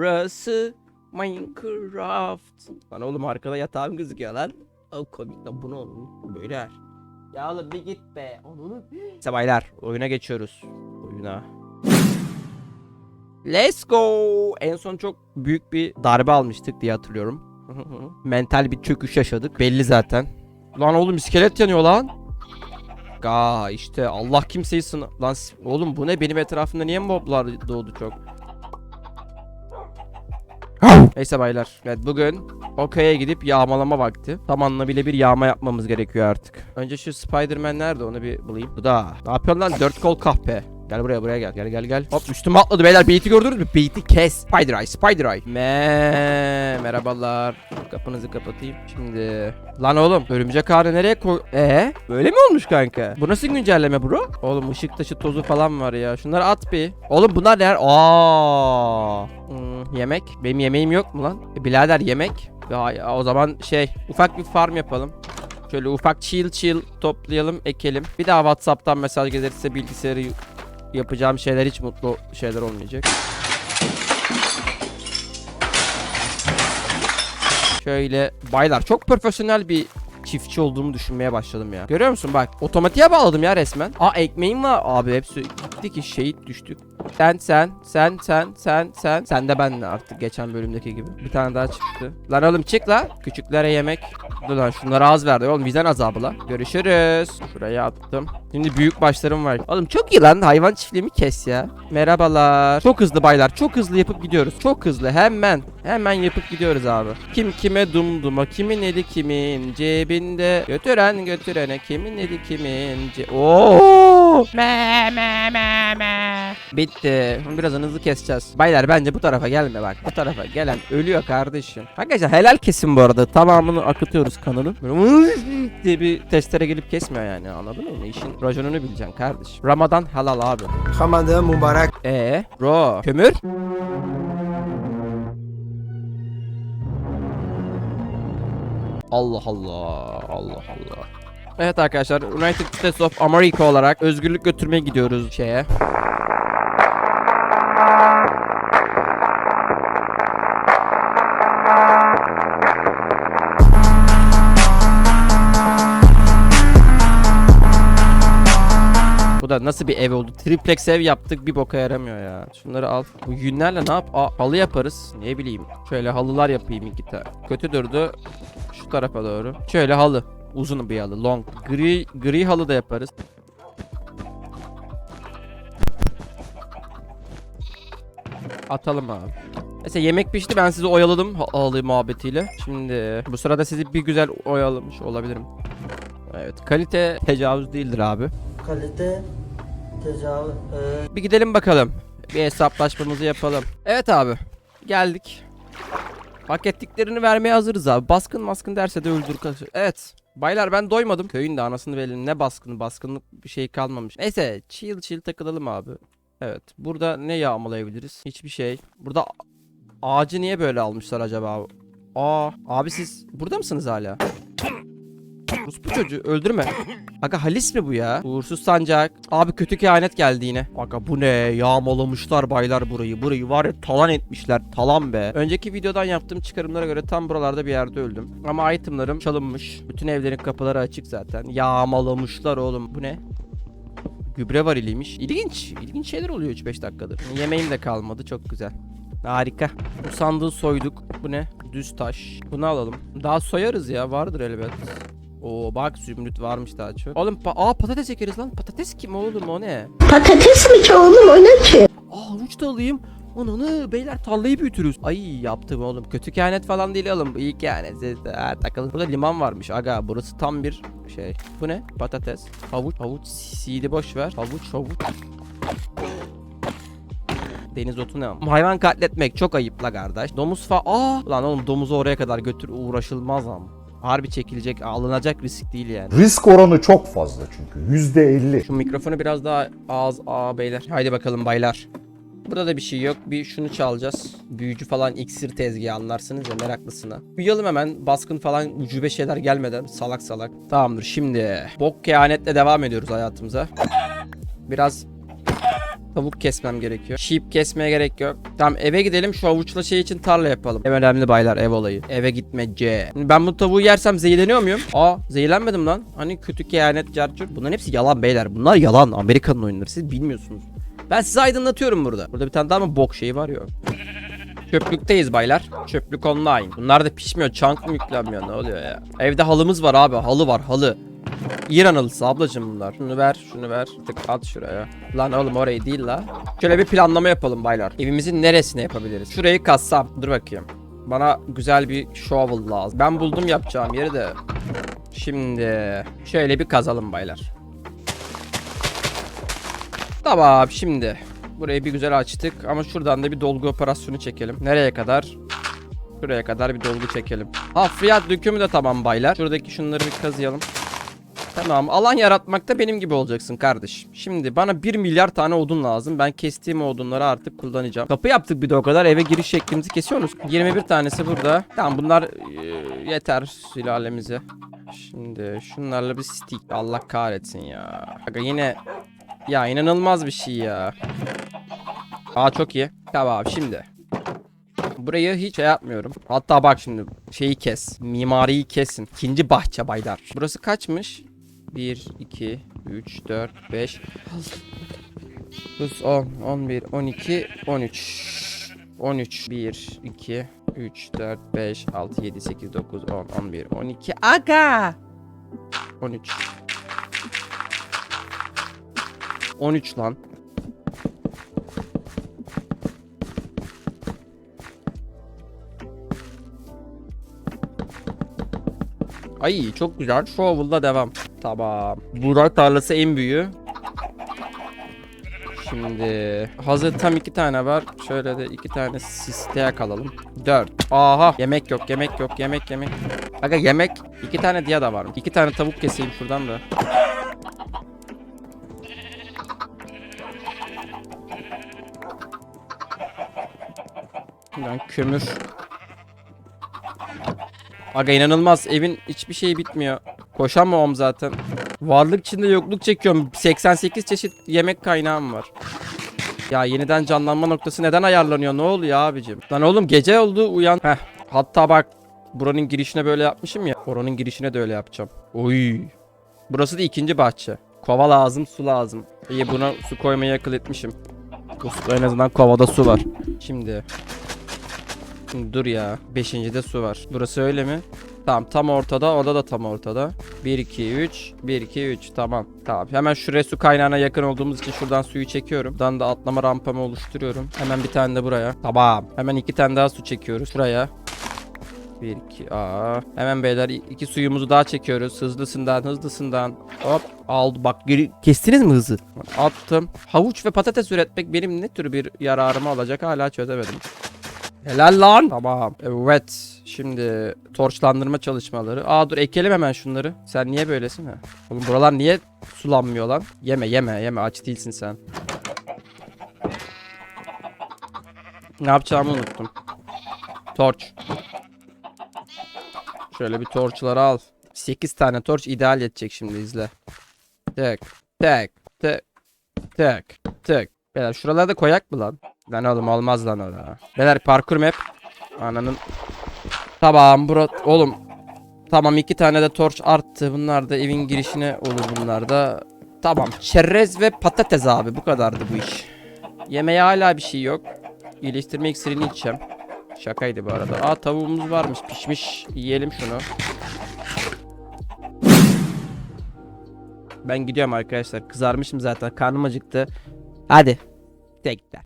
Burası Minecraft. Lan oğlum arkada yatağım gözüküyor lan. O komik lan bu ne oğlum? Böyle yer. Ya oğlum bir git be. Onu Neyse baylar oyuna geçiyoruz. Oyuna. Let's go. En son çok büyük bir darbe almıştık diye hatırlıyorum. Mental bir çöküş yaşadık. Belli zaten. Lan oğlum iskelet yanıyor lan. Ga işte Allah kimseyi sına... Lan oğlum bu ne benim etrafımda niye moblar doğdu çok? Neyse baylar. Evet bugün Okay'a gidip yağmalama vakti. Tam anlamıyla bir yağma yapmamız gerekiyor artık. Önce şu Spider-Man nerede onu bir bulayım. Bu da. Ne yapıyorsun lan? Dört kol kahpe. Gel buraya buraya gel. Gel gel gel. Hop üstüme atladı beyler. Beat'i gördünüz mü? Beat'i kes. Spider Eye Spider Eye. Me merhabalar. Kapınızı kapatayım. Şimdi. Lan oğlum örümcek ağrı nereye koy... Ee? Böyle mi olmuş kanka? Bu nasıl güncelleme bro? Oğlum ışık taşı tozu falan var ya. Şunları at bir. Oğlum bunlar ne? Aa. Hmm, yemek. Benim yemeğim yok mu lan? E, birader yemek. Ya, o zaman şey ufak bir farm yapalım. Şöyle ufak chill chill toplayalım, ekelim. Bir daha WhatsApp'tan mesaj gelirse bilgisayarı yapacağım şeyler hiç mutlu şeyler olmayacak. Şöyle baylar çok profesyonel bir çiftçi olduğumu düşünmeye başladım ya. Görüyor musun bak otomatiğe bağladım ya resmen. Aa ekmeğim var abi hepsi gitti ki şehit düştük. Sen sen sen sen sen sen sen de benle artık geçen bölümdeki gibi. Bir tane daha çıktı. Lan oğlum çık la. Küçüklere yemek. Dur lan şunlara az verdi oğlum vicdan azabı la. Görüşürüz. Şuraya attım. Şimdi büyük başlarım var. Oğlum çok iyi lan hayvan çiftliğimi kes ya. Merhabalar. Çok hızlı baylar çok hızlı yapıp gidiyoruz. Çok hızlı hemen. Hemen yapıp gidiyoruz abi. Kim kime dumduma kimin eli kimin cebinde. Götüren götürene kimin eli kimin ce... Oo! Me me me me. Bitti. Biraz hızlı keseceğiz. Baylar bence bu tarafa gelme bak. Bu tarafa gelen ölüyor kardeşim. Arkadaşlar helal kesin bu arada. Tamamını akıtıyoruz kanalın. Böyle diye bir testere gelip kesmiyor yani anladın mı? İşin rajonunu bileceksin kardeşim. Ramazan halal abi. Hamadan mübarek. Ee, bro kömür. Allah Allah. Allah Allah. Evet arkadaşlar United States of America olarak özgürlük götürmeye gidiyoruz şeye. Bu da nasıl bir ev oldu? Triplex ev yaptık bir boka yaramıyor ya. Şunları al. Bu yünlerle ne yap? Aa, halı yaparız. Ne bileyim. Şöyle halılar yapayım iki tane. Kötü durdu. Şu tarafa doğru. Şöyle halı. Uzun bir halı. Long. Gri, gri halı da yaparız. Atalım abi. Mesela yemek pişti ben sizi oyaladım ha- halı muhabbetiyle. Şimdi bu sırada sizi bir güzel oyalamış olabilirim. Evet kalite tecavüz değildir abi. Kalite tecavüz. Bir gidelim bakalım. Bir hesaplaşmamızı yapalım. Evet abi. Geldik. Hak ettiklerini vermeye hazırız abi. Baskın maskın derse de öldür. Evet. Baylar ben doymadım. Köyün de anasını verelim. Ne baskını baskınlık bir şey kalmamış. Neyse chill chill takılalım abi. Evet. Burada ne yağmalayabiliriz? Hiçbir şey. Burada ağacı niye böyle almışlar acaba? Aa abi siz burada mısınız hala? Rus bu çocuğu öldürme. Aga Halis mi bu ya? Uğursuz sancak. Abi kötü kehanet geldi yine. Aga bu ne? Yağmalamışlar baylar burayı. Burayı var ya talan etmişler. Talan be. Önceki videodan yaptığım çıkarımlara göre tam buralarda bir yerde öldüm. Ama itemlarım çalınmış. Bütün evlerin kapıları açık zaten. Yağmalamışlar oğlum. Bu ne? Gübre variliymiş. İlginç. İlginç şeyler oluyor 3-5 dakikadır. Yemeğim de kalmadı. Çok güzel. Harika. Bu sandığı soyduk. Bu ne? Düz taş. Bunu alalım. Daha soyarız ya. Vardır elbet. Oo bak zümrüt varmış daha çok. Oğlum pa- aa patates ekeriz lan. Patates kim oğlum o ne? Patates mi ki oğlum o ne ki? Aa havuç da alayım. Ananı beyler tarlayı büyütürüz. Ay yaptım oğlum. Kötü kehanet falan değil oğlum. İyi kehanet. Ha, takılın. Burada liman varmış aga. Burası tam bir şey. Bu ne? Patates. Havuç. Havuç. Seed'i boş ver. Havuç havuç. Deniz otu ne? Hayvan katletmek çok ayıp la kardeş. Domuz fa... Aa! Lan oğlum domuzu oraya kadar götür uğraşılmaz ama. Harbi çekilecek, alınacak risk değil yani. Risk oranı çok fazla çünkü. Yüzde elli. Şu mikrofonu biraz daha ağız aa beyler. Haydi bakalım baylar. Burada da bir şey yok. Bir şunu çalacağız. Büyücü falan iksir tezgahı anlarsınız ya meraklısına. Uyuyalım hemen. Baskın falan ucube şeyler gelmeden. Salak salak. Tamamdır şimdi. Bok kehanetle devam ediyoruz hayatımıza. Biraz Tavuk kesmem gerekiyor. Sheep kesmeye gerek yok. Tamam eve gidelim şu avuçla şey için tarla yapalım. Ev önemli baylar ev olayı. Eve gitmece. Ben bu tavuğu yersem zehirleniyor muyum? Aa zehirlenmedim lan. Hani kötü kehanet carcur. Bunların hepsi yalan beyler. Bunlar yalan. Amerika'nın oyunları. Siz bilmiyorsunuz. Ben sizi aydınlatıyorum burada. Burada bir tane daha mı bok şeyi var yok. Çöplükteyiz baylar. Çöplük online. Bunlar da pişmiyor. Çank mı yüklenmiyor? Ne oluyor ya? Evde halımız var abi. Halı var halı. İran halısı ablacım bunlar. Şunu ver, şunu ver. Tık at şuraya. Lan oğlum orayı değil la. Şöyle bir planlama yapalım baylar. Evimizin neresine yapabiliriz? Şurayı kassam. Dur bakayım. Bana güzel bir shovel lazım. Ben buldum yapacağım yeri de. Şimdi şöyle bir kazalım baylar. Tamam şimdi. Burayı bir güzel açtık ama şuradan da bir dolgu operasyonu çekelim. Nereye kadar? Şuraya kadar bir dolgu çekelim. Ha fiyat dökümü de tamam baylar. Şuradaki şunları bir kazıyalım. Tamam alan yaratmakta benim gibi olacaksın kardeş. Şimdi bana 1 milyar tane odun lazım. Ben kestiğim odunları artık kullanacağım. Kapı yaptık bir de o kadar eve giriş şeklimizi kesiyoruz. 21 tanesi burada. Tamam bunlar e, yeter sülalemize. Şimdi şunlarla bir stick. Allah kahretsin ya. Aga yine ya inanılmaz bir şey ya. Aa çok iyi. Tamam şimdi. Burayı hiç şey yapmıyorum. Hatta bak şimdi şeyi kes. Mimariyi kesin. İkinci bahçe baylar. Burası kaçmış? 1, 2, 3, 4, 5 9, 10, 11, 12, 13 13 1, 2, 3, 4, 5, 6, 7, 8, 9, 10, 11, 12 Aga! 13 13 lan. Ay çok güzel. Shovel'da devam. Tamam. Burak tarlası en büyüğü. Şimdi hazır tam iki tane var. Şöyle de iki tane sisteye kalalım. Dört. Aha. Yemek yok, yemek yok, yemek yemek. Aga yemek. iki tane diye da var. İki tane tavuk keseyim şuradan da. Buradan kömür. Aga inanılmaz. Evin hiçbir şey bitmiyor. Koşamam zaten. Varlık içinde yokluk çekiyorum. 88 çeşit yemek kaynağım var. Ya yeniden canlanma noktası neden ayarlanıyor? Ne oluyor abicim? Lan oğlum gece oldu uyan. Heh. Hatta bak buranın girişine böyle yapmışım ya. Oranın girişine de öyle yapacağım. Oy. Burası da ikinci bahçe. Kova lazım, su lazım. İyi buna su koymayı akıl etmişim. En azından kovada su var. Şimdi Şimdi dur ya. Beşincide su var. Burası öyle mi? Tamam tam ortada. Orada da tam ortada. 1 2 3 1 2 3 tamam. Tamam. Hemen şuraya su kaynağına yakın olduğumuz için şuradan suyu çekiyorum. Buradan da atlama rampamı oluşturuyorum. Hemen bir tane de buraya. Tamam. Hemen iki tane daha su çekiyoruz. Şuraya. 1 2 aa. Hemen beyler iki suyumuzu daha çekiyoruz. Hızlısından hızlısından. Hop aldı. Bak geri kestiniz mi hızı? Attım. Havuç ve patates üretmek benim ne tür bir yararıma olacak hala çözemedim. Helal lan. Tamam. Evet. Şimdi torçlandırma çalışmaları. Aa dur ekelim hemen şunları. Sen niye böylesin ha? Oğlum buralar niye sulanmıyor lan? Yeme yeme yeme aç değilsin sen. Ne yapacağımı unuttum. Torç. Şöyle bir torçları al. 8 tane torç ideal edecek şimdi izle. Tek tek tek tek tek. Beyler şuralarda koyak mı lan? Lan oğlum olmaz lan orada. Beyler parkur map. Ananın. Tamam bro oğlum. Tamam iki tane de torç arttı. Bunlar da evin girişine olur bunlar da. Tamam çerez ve patates abi bu kadardı bu iş. Yemeğe hala bir şey yok. İyileştirme iksirini içeceğim. Şakaydı bu arada. Aa tavuğumuz varmış pişmiş. Yiyelim şunu. Ben gidiyorum arkadaşlar. Kızarmışım zaten. Karnım acıktı. Hadi. Tekrar.